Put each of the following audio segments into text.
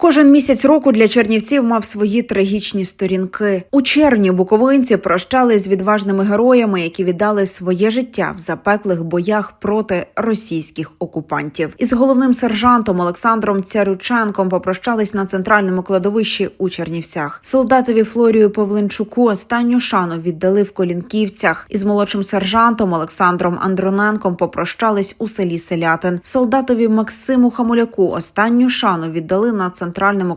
Кожен місяць року для чернівців мав свої трагічні сторінки. У червні буковинці прощались з відважними героями, які віддали своє життя в запеклих боях проти російських окупантів. Із головним сержантом Олександром Цярюченком попрощались на центральному кладовищі у Чернівцях. Солдатові Флорію Павленчуку останню шану віддали в Колінківцях. Із молодшим сержантом Олександром Андроненком попрощались у селі Селятин. Солдатові Максиму Хамуляку останню шану віддали на центральному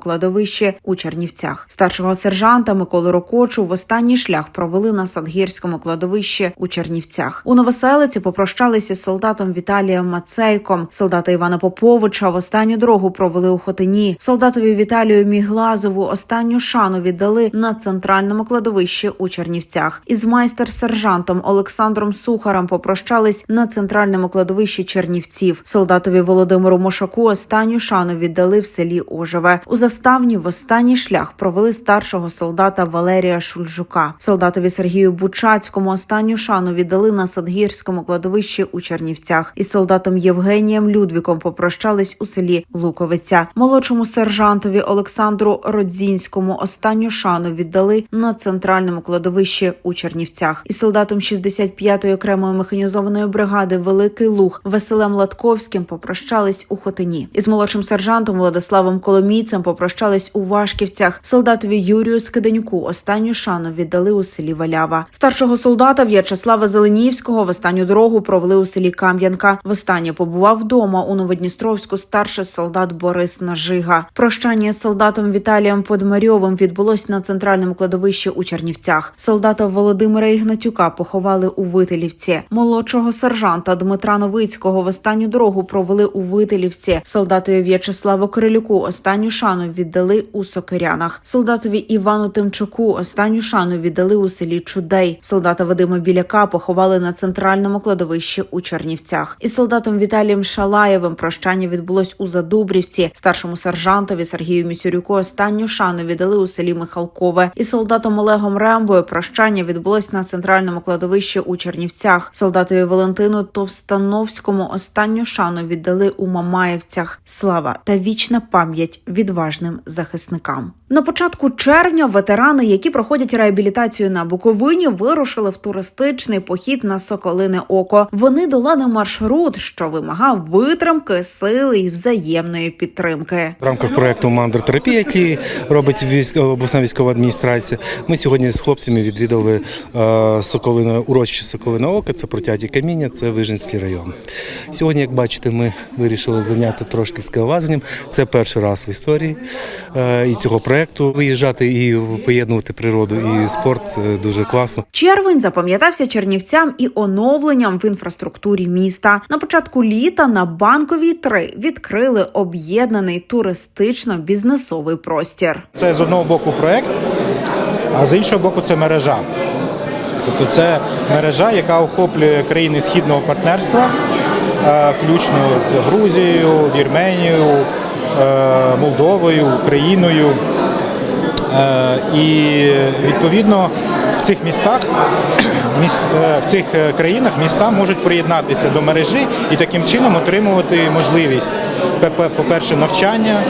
кладовищі у Чернівцях. Старшого сержанта Миколу Рокочу в останній шлях провели на Садгірському кладовищі у Чернівцях. У Новоселиці попрощалися з солдатом Віталієм Мацейком. Солдата Івана Поповича в останню дорогу провели у Хотині. Солдатові Віталію Міглазову останню шану віддали на центральному кладовищі у Чернівцях. Із майстер-сержантом Олександром Сухарем попрощались на центральному кладовищі Чернівців. Солдатові Володимиру Мошаку останню шану віддали в селі Ожеве. У заставні в останній шлях провели старшого солдата Валерія Шульжука. Солдатові Сергію Бучацькому останню шану віддали на Садгірському кладовищі у Чернівцях. Із солдатом Євгенієм Людвіком попрощались у селі Луковиця. Молодшому сержантові Олександру Родзінському останню шану віддали на центральному кладовищі у Чернівцях. Із солдатом 65-ї окремої механізованої бригади Великий Луг Василем Латковським попрощались у Хотині. Із молодшим сержантом Владиславом Коломійцем попрощались у Вашківцях. Солдатові Юрію Скиденюку останню шану віддали у селі Валява. Старшого солдата В'ячеслава Зеленівського в останню дорогу провели у селі Кам'янка. Востаннє побував вдома у Новодністровську старший солдат Борис Нажига. Прощання з солдатом Віталієм Подмарьовим відбулось на центральному кладовищі у Чернівцях. Солдата Володимира Ігнатюка поховали у Вителівці. Молодшого сержанта Дмитра Новицького в останню дорогу провели у Вителівці. Солдатові В'ячеславу Кирилюку останню шану віддали у Сокирянах. Солдатові Івану Тимчуку останню шану віддали у селі Чудей. Солдата Вадима Біляка поховали на центральному кладовищі у Чернівцях. Із солдатом Віталієм Шалаєвим прощання відбулось у Задубрівці. Старшому сержантові Сергію Місюрюку останню шану віддали у селі Михалкове. Із солдатом Олегом Рембою прощання відбулось на центральному кладовищі у Чернівцях. Солдатові Валентину Товстановському останню шану віддали у Мамаєвцях. Слава та вічна пам'ять відважним захисникам. На початку червня ветерани, які проходять реабілітацію на Буковині, вирушили в туристичний похід на Соколине Око. Вони долали маршрут, що вимагав витримки, сили і взаємної підтримки. В рамках проекту Мандротерапія, який робить обласна військова адміністрація, ми сьогодні з хлопцями відвідали е, Соколине, урочище Соколине Око, це протяті каміння, це Вижницький район. Сьогодні, як бачите, ми вирішили зайнятися трошки скелелазанням. Це перший раз в історії е, і цього проекту. Виїжджати і поєднувати природу і спорт це дуже класно. Червень запам'ятався чернівцям і оновленням в інфраструктурі міста. На початку літа на банковій 3 відкрили об'єднаний туристично-бізнесовий простір. Це з одного боку проект, а з іншого боку це мережа. Тобто це мережа, яка охоплює країни східного партнерства, е, включно з Грузією, Вірменією, Молдовою, Україною. Е, І відповідно в цих містах, е, в цих е, країнах міста можуть приєднатися до мережі і таким чином отримувати можливість, по-перше, навчання,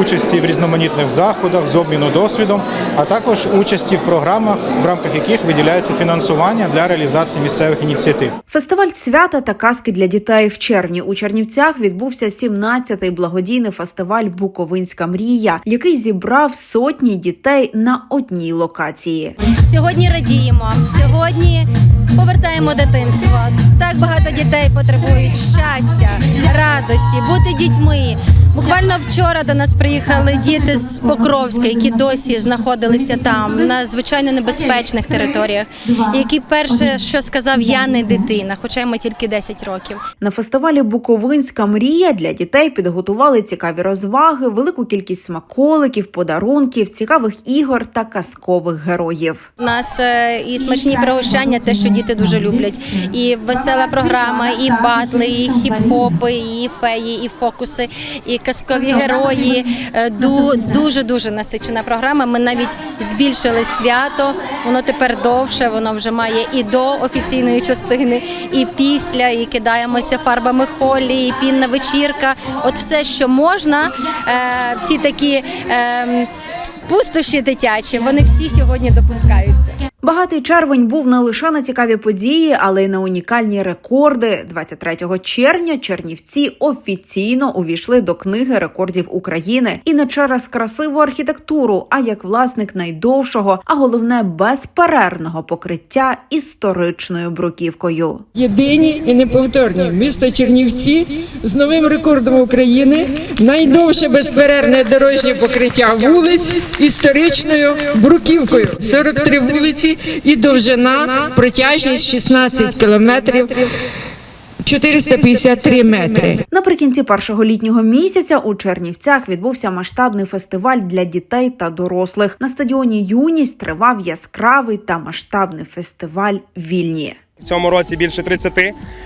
участі в різноманітних заходах з обміну досвідом, а також участі в програмах, в рамках яких виділяється фінансування для реалізації місцевих ініціатив. Фестиваль свята та казки для дітей в червні у Чернівцях відбувся 17-й благодійний фестиваль Буковинська мрія, який зібрав сотні дітей на одній локації. Сьогодні радіємо. Сьогодні повертаємо дитинство. Так багато дітей потребують щастя, радості, бути дітьми. Буквально вчора до нас приїхали діти з Покровська, які досі знаходилися там на звичайно небезпечних територіях. Які перше, що сказав, я не дитина, хоча йому тільки 10 років. На фестивалі Буковинська мрія для дітей підготували цікаві розваги, велику кількість смаколиків, подарунків, цікавих ігор та казкових героїв. У нас е, і смачні пригощання, те, що діти дуже люблять. І весела програма, і батли, і хіп-хопи, і феї, і фокуси, і казкові герої. Е, ду- Дуже дуже насичена програма. Ми навіть збільшили свято. Воно тепер довше. Воно вже має і до офіційної частини, і після, і кидаємося фарбами холі, і пінна вечірка. От все, що можна, е, всі такі. ем, Пустощі дитячі, вони всі сьогодні допускаються. Багатий червень був не лише на цікаві події, але й на унікальні рекорди. 23 червня Чернівці офіційно увійшли до книги рекордів України і не через красиву архітектуру, а як власник найдовшого, а головне безперервного покриття історичною бруківкою. Єдині і неповторні місто Чернівці з новим рекордом України найдовше безперервне дорожнє покриття вулиць історичною бруківкою 43 вулиці і довжина протяжність 16 кілометрів 453 метри. Наприкінці першого літнього місяця у Чернівцях відбувся масштабний фестиваль для дітей та дорослих. На стадіоні Юність тривав яскравий та масштабний фестиваль Вільні. В цьому році більше 30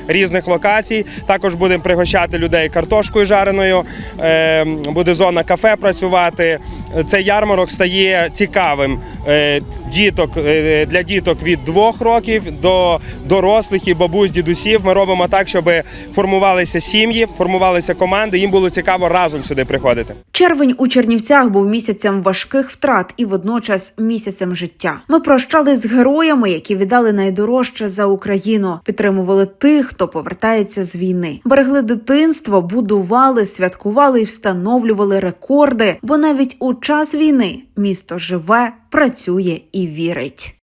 різних локацій. Також будемо пригощати людей картошкою жареною. е, Буде зона кафе працювати. Цей ярмарок стає цікавим е, діток е, для діток від двох років до дорослих і бабусь, дідусів. Ми робимо так, щоб формувалися сім'ї, формувалися команди. Їм було цікаво разом сюди приходити. Червень у Чернівцях був місяцем важких втрат і водночас місяцем життя. Ми прощались з героями, які віддали найдорожче за Україну, підтримували тих, хто повертається з війни, берегли дитинство, будували, святкували і встановлювали рекорди. Бо навіть у час війни місто живе, працює і вірить.